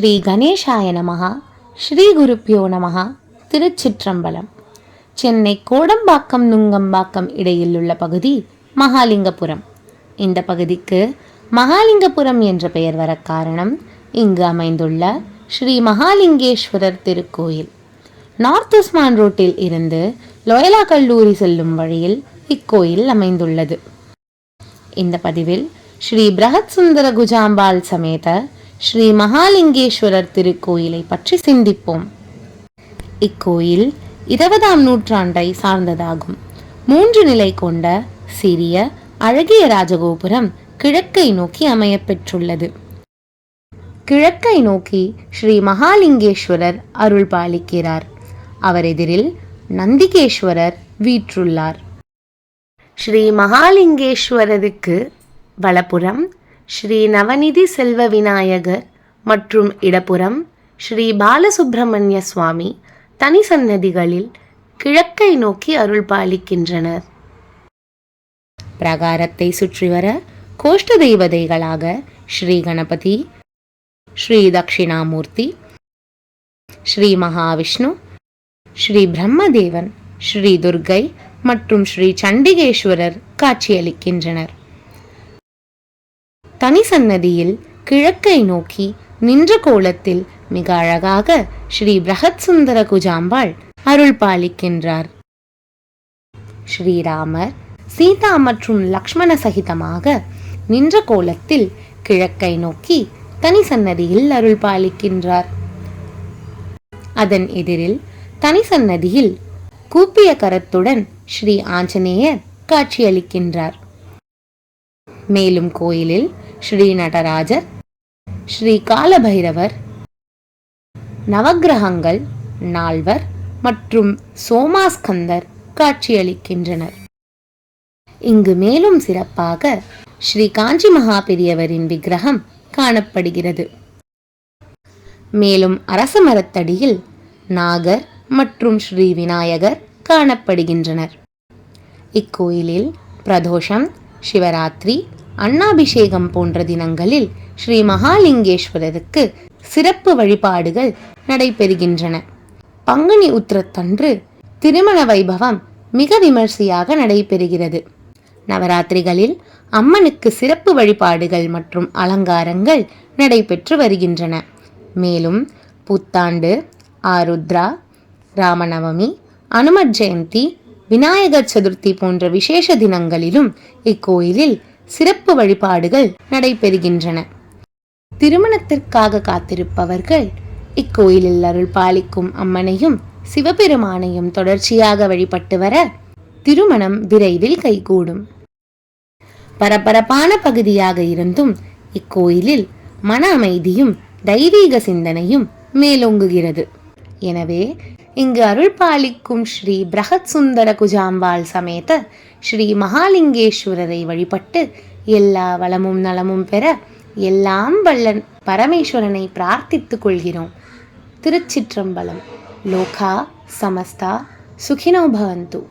ஸ்ரீ கணேஷாய நமகா ஸ்ரீ குருப்பியோ நமகா திருச்சிற்றம்பலம். சென்னை கோடம்பாக்கம் நுங்கம்பாக்கம் இடையில் உள்ள பகுதி மகாலிங்கபுரம். இந்த பகுதிக்கு மகாலிங்கபுரம் என்ற பெயர் வர காரணம் இங்கு அமைந்துள்ள ஸ்ரீ மகாலிங்கேஸ்வரர் திருக்கோயில். நார்த் உஸ்மான் ரோட்டில் இருந்து லோயலா கல்லூரி செல்லும் வழியில் இக்கோயில் அமைந்துள்ளது. இந்த பதிவில் ஸ்ரீ பிரகத் சுந்தர குஜாம்பால் சமேத ஸ்ரீ மகாலிங்கேஸ்வரர் திருக்கோயிலை பற்றி சிந்திப்போம். இக்கோயில் இருபதாம் நூற்றாண்டை சார்ந்ததாகும். மூன்று நிலை கொண்ட சிறிய அழகிய ராஜகோபுரம் கிழக்கை நோக்கி அமையப்பெற்றுள்ளது கிழக்கை நோக்கி ஸ்ரீ மகாலிங்கேஸ்வரர் அருள் பாலிக்கிறார். அவர் எதிரில் நந்திகேஸ்வரர் வீற்றுள்ளார். ஸ்ரீ மகாலிங்கேஸ்வரருக்கு வலப்புறம் ஸ்ரீ நவநிதி செல்வ விநாயகர் மற்றும் இடப்புறம் ஸ்ரீ பாலசுப்பிரமணிய சுவாமி தனி சன்னதிகளில் கிழக்கை நோக்கி அருள் பாலிக்கின்றனர் பிரகாரத்தை சுற்றி வர கோஷ்ட தெய்வதைகளாக ஸ்ரீ கணபதி ஸ்ரீ தட்சிணாமூர்த்தி ஸ்ரீ மகாவிஷ்ணு ஸ்ரீ பிரம்மதேவன் ஸ்ரீ துர்கை மற்றும் ஸ்ரீ சண்டிகேஸ்வரர் காட்சியளிக்கின்றனர். தனி சன்னதியில் கிழக்கை நோக்கி நின்ற கோலத்தில் மிக அழகாக ஸ்ரீ பிரகத் சுந்தர குஜாம்பாள் அருள் பாலிக்கின்றார். ஸ்ரீராமர் சீதா மற்றும் லக்ஷ்மண சகிதமாக நின்ற கோலத்தில் கிழக்கை நோக்கி தனி சன்னதியில் அருள் பாலிக்கின்றார். அதன் எதிரில் தனி சன்னதியில் கூப்பிய கரத்துடன் ஸ்ரீ ஆஞ்சநேயர் காட்சியளிக்கின்றார். மேலும் கோயிலில் ஸ்ரீ நடராஜர் ஸ்ரீ காலபைரவர் நவக்கிரகங்கள் நால்வர் மற்றும் சோமாஸ்கந்தர் காட்சியளிக்கின்றனர். இங்கு மேலும் சிறப்பாக ஸ்ரீ காஞ்சி மகா பெரியவரின் விக்கிரகம் காணப்படுகிறது. மேலும் அரச மரத்தடியில் நாகர் மற்றும் ஸ்ரீ விநாயகர் காணப்படுகின்றனர். இக்கோயிலில் பிரதோஷம் சிவராத்திரி அன்னாபிஷேகம் போன்ற தினங்களில் ஸ்ரீ மகாலிங்கேஸ்வரருக்கு சிறப்பு வழிபாடுகள் நடைபெறுகின்றன. பங்குனி உத்திரத்தன்று திருமண வைபவம் மிக விமர்சையாக நடைபெறுகிறது. நவராத்திரிகளில் அம்மனுக்கு சிறப்பு வழிபாடுகள் மற்றும் அலங்காரங்கள் நடைபெற்று வருகின்றன. மேலும் புத்தாண்டு ஆருத்ரா ராமநவமி அனுமத் ஜெயந்தி விநாயகர் சதுர்த்தி போன்ற விசேஷ தினங்களிலும் இக்கோயிலில் சிறப்பு வழிபாடுகள் நடைபெறுகின்றன. திருமணத்திற்காக காத்திருப்பவர்கள் இக்கோயிலில் அருள் பாலிக்கும் அம்மனையும் சிவபெருமானையும் தொடர்ச்சியாக வழிபட்டு வர திருமணம் விரைவில் கைகூடும். பரபரப்பான பகுதியாக இருந்தும் இக்கோயிலில் மன அமைதியும் தெய்வீக சிந்தனையும் மேலோங்குகிறது. எனவே இங்கு அருள் பாலிக்கும் ஸ்ரீ பிரகத் சுந்தர குஜாம்பாள் சமேத ஸ்ரீ மகாலிங்கேஸ்வரரை வழிபட்டு எல்லா வளமும் நலமும் பெற எல்லாம் வல்லன் பரமேஸ்வரனை பிரார்த்தித்துக் கொள்கிறோம். திருச்சிற்றம்பலம். லோகா சமஸ்தா சுகினோ பவந்து.